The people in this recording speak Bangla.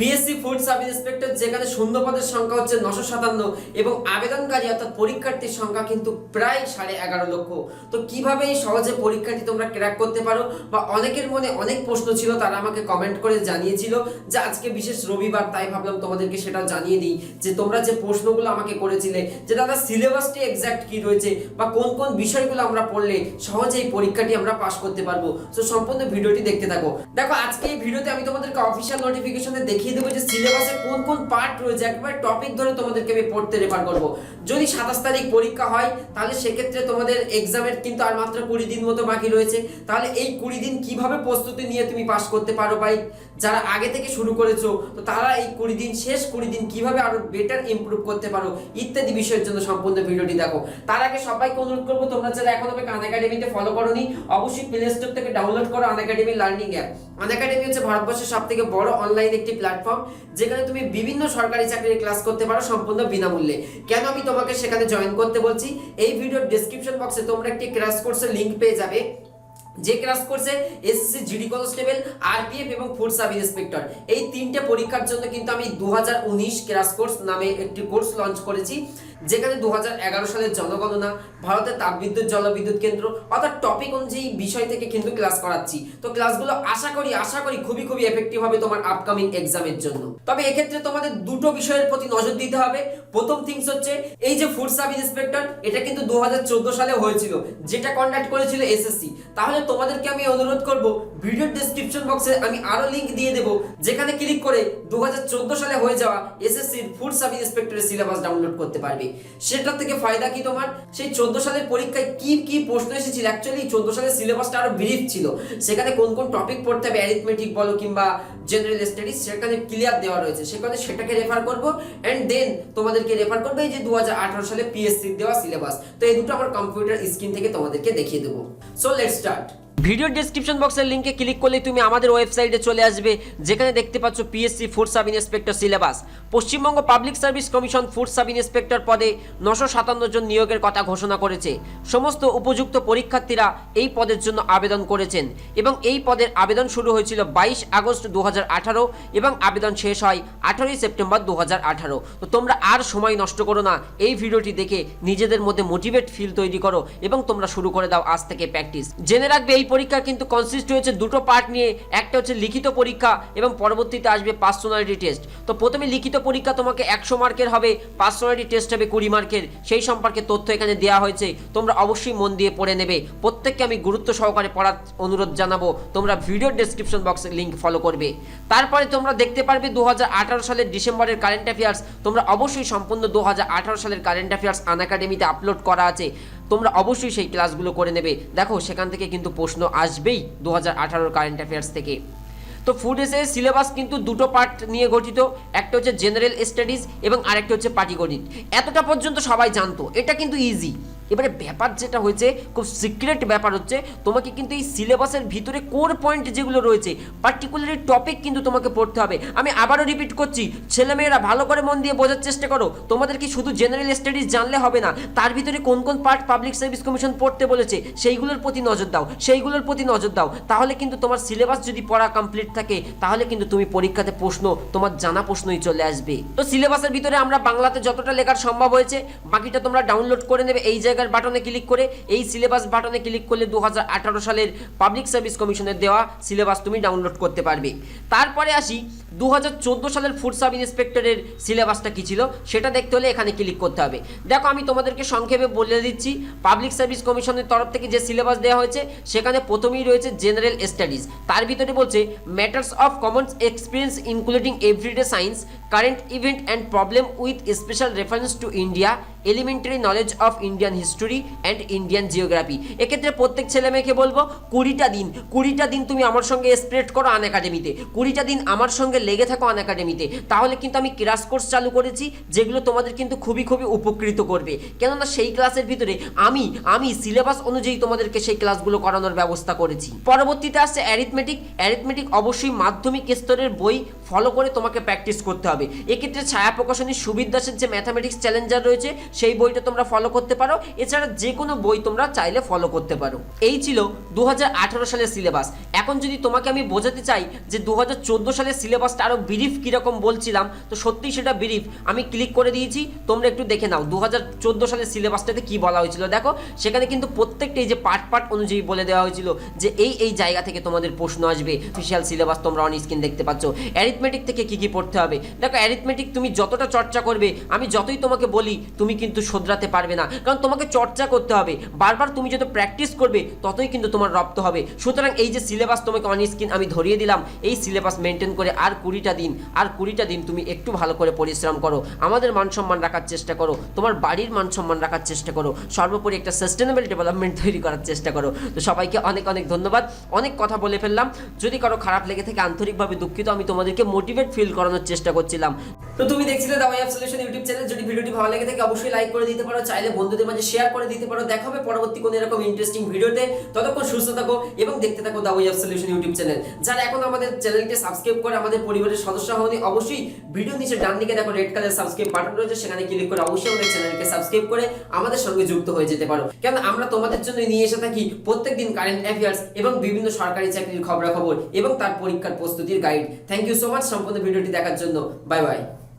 পিএসসি ফুড সাব ইন্সপেক্টর যেখানে শূন্য পদের সংখ্যা হচ্ছে নশো সাতান্ন এবং আবেদনকারী অর্থাৎ পরীক্ষার্থীর সংখ্যা কিন্তু প্রায় সাড়ে এগারো লক্ষ। তো কীভাবে এই সহজে পরীক্ষাটি তোমরা ক্র্যাক করতে পারো? বা অনেকের মনে অনেক প্রশ্ন ছিল, তারা আমাকে কমেন্ট করে জানিয়েছিল যে আজকে বিশেষ রবিবার, তাই ভাবলাম তোমাদেরকে সেটা জানিয়ে দিই যে তোমরা যে প্রশ্নগুলো আমাকে করেছিলে, যে দাদা সিলেবাসটি এক্স্যাক্ট কি রয়েছে বা কোন কোন বিষয়গুলো আমরা পড়লে সহজে এই পরীক্ষাটি আমরা পাস করতে পারব? তো সম্পূর্ণ ভিডিওটি দেখতে থাকো। দেখো, আজকে এই ভিডিওতে আমি তোমাদেরকে অফিসিয়াল নোটিফিকেশনে দেখিয়ে দেবো যে সিলেবাসে কোন কোন পার্ট রয়েছে, একবার টপিক ধরে তোমাদেরকে আমি পড়তে রেফার করব। যদি সাতাশ তারিখ পরীক্ষা হয়, তাহলে সেক্ষেত্রে তোমাদের এক্সামের কিন্তু আর মাত্র কুড়ি দিন মতো বাকি রয়েছে। তাহলে এই কুড়ি দিন কীভাবে প্রস্তুতি নিয়ে তুমি পাস করতে পারো ভাই? যারা আগে থেকে শুরু করেছ, তো তারা এই কুড়ি দিন শেষ, কুড়ি দিন কীভাবে আরও বেটার ইমপ্রুভ করতে পারো ইত্যাদি বিষয়ের জন্য সম্পূর্ণ ভিডিওটি দেখো। তার আগে সবাইকে অনুরোধ করব, তোমরা যারা এখন আমাকে আন একাডেমিতে ফলো করোনি, অবশ্যই প্লে স্টোর থেকে ডাউনলোড করো Unacademy learning app Unacademy হচ্ছে ভারতবর্ষের সব থেকে বড় অনলাইন একটি প্ল্যাটফর্ম যেখানে তুমি বিভিন্ন সরকারি চাকরির ক্লাস করতে পারো সম্পূর্ণ বিনামূল্যে। কেন আমি তোমাকে সেখানে জয়েন করতে বলছি? এই ভিডিওর ডেসক্রিপশন বক্সে তোমরা একটি ক্র্যাশ কোর্সের লিংক পেয়ে যাবে। যে ক্লাস করছে এসএসসি জিডি কনস্টেবল আরপিএফ এবং ফুড সাব ইন্সপেক্টর এই তিনটে পরীক্ষার জন্য কিন্তু আমি দু ক্লাস কোর্স নামে একটি কোর্স লঞ্চ করেছি। যেখানে দু হাজার এগারো সালের জনগণনা, ভারতের তাপবিদ্যুৎ, জলবিদ্যুৎ কেন্দ্র, অর্থাৎ টপিক অনুযায়ী বিষয় থেকে কিন্তু ক্লাস করাচ্ছি। তো ক্লাসগুলো আশা করি আশা করি খুবই খুবই এফেক্টিভ হবে তোমার আপকামিং এক্সামের জন্য। তবে এক্ষেত্রে তোমাদের দুটো বিষয়ের প্রতি নজর দিতে হবে। প্রথম থিংস হচ্ছে, এই যে ফুড সাব ইন্সপেক্টর এটা কিন্তু দু হাজার চোদ্দ সালে হয়েছিল, যেটা কন্ডাক্ট করেছিল এসএসসি তাহলে তোমাদেরকে আমি অনুরোধ করব ভিডিও ডেসক্রিপশন বক্সে আমি আরও লিংক দিয়ে দেবো, যেখানে ক্লিক করে দু হাজার চোদ্দ সালে হয়ে যাওয়া এসএসসির ফুড সাব ইন্সপেক্টরের সিলেবাস ডাউনলোড করতে পারবে। সেটা থেকে ফায়দা কি তোমার? সেই চোদ্দ সালের পরীক্ষায় কি কি প্রশ্ন এসেছিল? অ্যাকচুয়ালি চোদ্দ সালের সিলেবাসটা আরও ব্রিফ ছিল। সেখানে কোন কোন টপিক পড়তে হবে? অ্যারিথমেটিক বলো কিংবা জেনারেল স্টাডিজ সেখানে ক্লিয়ার দেওয়া রয়েছে। সেখানে সেটাকে রেফার করব। অ্যান্ড দেন তোমাদেরকে রেফার করবে এই যে দু হাজার আঠারো সালে পিএসসি দেওয়া সিলেবাস। তো এই দুটো আমার কম্পিউটার স্ক্রিন থেকে তোমাদেরকে দেখিয়ে দেবো। So let's start video description বক্সের লিংকে ক্লিক করলে তুমি আমাদের ওয়েবসাইটে চলে আসবে, যেখানে দেখতে পাচ্ছ PSC food sub inspector syllabus Paschimbanga public service commission food sub inspector পদে নশো সাতান্ন জন নিয়োগের কথা ঘোষণা করেছে। সমস্ত উপযুক্ত পরীক্ষার্থীরা এই পদের জন্য আবেদন করেছেন এবং এই পদের আবেদন শুরু হয়েছিল বাইশ আগস্ট দু হাজার আঠারো এবং আবেদন শেষ হয় আঠারোই সেপ্টেম্বর দু হাজার আঠারো। তো তোমরা আর সময় নষ্ট করো না, এই ভিডিওটি দেখে নিজেদের মধ্যে মোটিভেট ফিল তৈরি করো এবং তোমরা শুরু করে দাও আজ থেকে প্র্যাকটিস জেনে রাখবে এই পরীক্ষা কিন্তু কনসিস্ট হয়েছে দুটো পার্ট নিয়ে। একটা হচ্ছে লিখিত পরীক্ষা এবং পরবর্তীতে আসবে পার্সোনালিটি টেস্ট তো প্রথমে লিখিত পরীক্ষা তোমাকে একশো মার্কের হবে পার্সোনালিটি টেস্ট হবে কুড়ি মার্কের। সেই সম্পর্কে তথ্য এখানে দেওয়া হয়েছে। তোমরা অবশ্যই মন দিয়ে পড়ে নেবে। প্রত্যেককে আমি গুরুত্ব সহকারে পড়ার অনুরোধ জানাব। তোমরা ভিডিও ডেসক্রিপশন বক্সে লিঙ্ক ফলো করবে। তারপরে তোমরা দেখতে পারবে দু হাজার আঠারো সালের ডিসেম্বরের কারেন্ট অ্যাফেয়ার্স তোমরা অবশ্যই সম্পূর্ণ দু হাজার আঠারো সালের কারেন্ট অ্যাফেয়ার্স আন একাডেমিতে আপলোড করা আছে। তোমরা অবশ্যই সেই ক্লাসগুলো করে নেবে। দেখো, সেখান থেকে কিন্তু প্রশ্ন আসবেই দু হাজার কারেন্ট অ্যাফেয়ার্স থেকে। তো ফুড এসে সিলেবাস কিন্তু দুটো পার্ট নিয়ে গঠিত, একটা হচ্ছে জেনারেল স্টাডিজ এবং আরেকটা হচ্ছে পাটিগণিত। এতটা পর্যন্ত সবাই জানতো, এটা কিন্তু ইজি এবারে ব্যাপার যেটা হয়েছে, খুব সিক্রেট ব্যাপার হচ্ছে, তোমাকে কিন্তু এই সিলেবাসের ভিতরে কোর পয়েন্ট যেগুলো রয়েছে পার্টিকুলারি টপিক কিন্তু তোমাকে পড়তে হবে। আমি আবারও রিপিট করছি, ছেলেমেয়েরা ভালো করে মন দিয়ে বোঝার চেষ্টা করো। তোমাদের কি শুধু জেনারেল স্টাডিজ জানলে হবে না, তার ভিতরে কোন কোন পার্ট পাবলিক সার্ভিস কমিশন পড়তে বলেছে, সেইগুলোর প্রতি নজর দাও, সেইগুলোর প্রতি নজর দাও। তাহলে কিন্তু তোমার সিলেবাস যদি পড়া কমপ্লিট থাকে, তাহলে কিন্তু তুমি পরীক্ষাতে প্রশ্ন, তোমার জানা প্রশ্নই চলে আসবে। তো সিলেবাসের ভিতরে আমরা বাংলাতে যতটা লেখার সম্ভব হয়েছে, বাকিটা তোমরা ডাউনলোড করে নেবে, এই জায়গার বাটনে ক্লিক করে এই সিলেবাস বাটনে ক্লিক করলে দু হাজার আঠারো সালের পাবলিক সার্ভিস কমিশনের দেওয়া সিলেবাস তুমি ডাউনলোড করতে পারবে। তারপরে আসি দু হাজার চোদ্দ সালের ফুড সাব ইন্সপেক্টরের সিলেবাসটা কী ছিল? সেটা দেখতে হলে এখানে ক্লিক করতে হবে। দেখো, আমি তোমাদেরকে সংক্ষেপে বলে দিচ্ছি, পাবলিক সার্ভিস কমিশনের তরফ থেকে যে সিলেবাস দেওয়া হয়েছে, সেখানে প্রথমেই রয়েছে জেনারেল স্টাডিজ। তার ভিতরে বলছে, matters of common experience including everyday science current event and problem with special reference to India elementary knowledge of Indian history and Indian geography এক্ষেত্রে প্রত্যেক ছেলে মেয়েকে বলব, কুড়িটা দিন কুড়িটা দিন তুমি আমার সঙ্গে স্প্রেড করো আন একাডেমিতে কুড়িটা দিন আমার সঙ্গে লেগে থাকো আন একাডেমিতে তাহলে কিন্তু আমি ক্রাশ কোর্স চালু করেছি, যেগুলো তোমাদের কিন্তু খুবই খুবই উপকৃত করবে। কেননা সেই ক্লাসের ভিতরে আমি আমি সিলেবাস অনুযায়ী তোমাদেরকে সেই ক্লাসগুলো করানোর ব্যবস্থা করেছি। পরবর্তীতে আসছে অ্যারিথমেটিক অ্যারিথমেটিক অবশ্যই মাধ্যমিক স্তরের বই ফলো করে তোমাকে প্র্যাকটিস করতে হবে। এক্ষেত্রে ছায়া প্রকাশনী সুবিদ দাসের যে ম্যাথামেটিক্স চ্যালেঞ্জার রয়েছে, সেই বইটা তোমরা ফলো করতে পারো। এছাড়া যে কোনো বই তোমরা চাইলে ফলো করতে পারো। এই ছিল দু সালের সিলেবাস এখন যদি তোমাকে আমি বোঝাতে চাই যে দু সালের সিলেবাসটা আরও বিরিফ কীরকম বলছিলাম, তো সত্যিই সেটা বিরিফ আমি ক্লিক করে দিয়েছি, তোমরা একটু দেখে নাও দু হাজার চোদ্দ সালের সিলেবাসটাতে কি বলা হয়েছিল। দেখো, সেখানে কিন্তু প্রত্যেকটা এই যে পার্ট পার্ট অনুযায়ী বলে দেওয়া হয়েছিল যে এই এই জায়গা থেকে তোমাদের প্রশ্ন আসবে। অফিসিয়াল সিলেবাস তোমরা অন স্ক্রিন দেখতে পাচ্ছ। অ্যারিথমেটিক থেকে কি কি পড়তে হবে? দেখো অ্যারিথমেটিক তুমি যতটা চর্চা করবে, আমি যতই তোমাকে বলি, তুমি কিন্তু শোধরাতে পারবে না। কারণ তোমাকে চর্চা করতে হবে। বারবার তুমি যত প্র্যাকটিস করবে, ততই কিন্তু তোমার রপ্ত হবে। সুতরাং এই যে সিলেবাস তোমাকে অন স্ক্রিন আমি ধরিয়ে দিলাম, এই সিলেবাস মেনটেন করে আর কুড়িটা দিন, আর কুড়িটা দিন তুমি একটু ভালো করে পরিশ্রম করো। আমাদের মান সম্মান রাখার চেষ্টা করো। তোমার বাড়ির মান সম্মান রাখার চেষ্টা করো। সর্বোপরি একটা সাস্টেনেবল ডেভেলপমেন্ট তৈরি করার চেষ্টা করো। তো সবাইকে অনেক অনেক ধন্যবাদ। অনেক কথা বলে ফেললাম। যদি কারও খারাপ লেগে থাকে, আন্তরিকভাবে দুঃখিত। আমি তোমাদেরকে মোটিভেট ফিল করানোর চেষ্টা করছিলাম। lòng. তো তুমি দেখছিলে Dawai app solution YouTube channel. যদি ভিডিওটি ভালো লেগে থাকে, অবশ্যই লাইক করে দিতে পারো। চাইলে বন্ধুদের মাঝে শেয়ার করে দিতে পারো। দেখা হবে পরবর্তী কোনো এরকম ইন্টারেস্টিং ভিডিওতে। ততক্ষণ সুস্থ থাকো এবং দেখতে থাকো Dawai app solution YouTube channel. যারা এখন আমাদের চ্যানেলকে সাবস্ক্রাইব করে আমাদের পরিবারের সদস্য হওনি, অবশ্যই ভিডিও নিচে ডান দিকে দেখো রেড কালার সাবস্ক্রাইব বাটন রয়েছে। সেখানে ক্লিক করে অবশ্যই আমাদের চ্যানেলকে সাবস্ক্রাইব করে আমাদের সঙ্গে যুক্ত হয়ে যেতে পারো। কেন আমরা তোমাদের জন্য নিয়ে এসে থাকি প্রত্যেকদিন কারেন্ট অ্যাফেয়ার্স এবং বিভিন্ন সরকারি চাকরির খবরাখবর এবং তার পরীক্ষার প্রস্তুতির guide thank you so much সম্পূর্ণ ভিডিওটি দেখার জন্য। Bye bye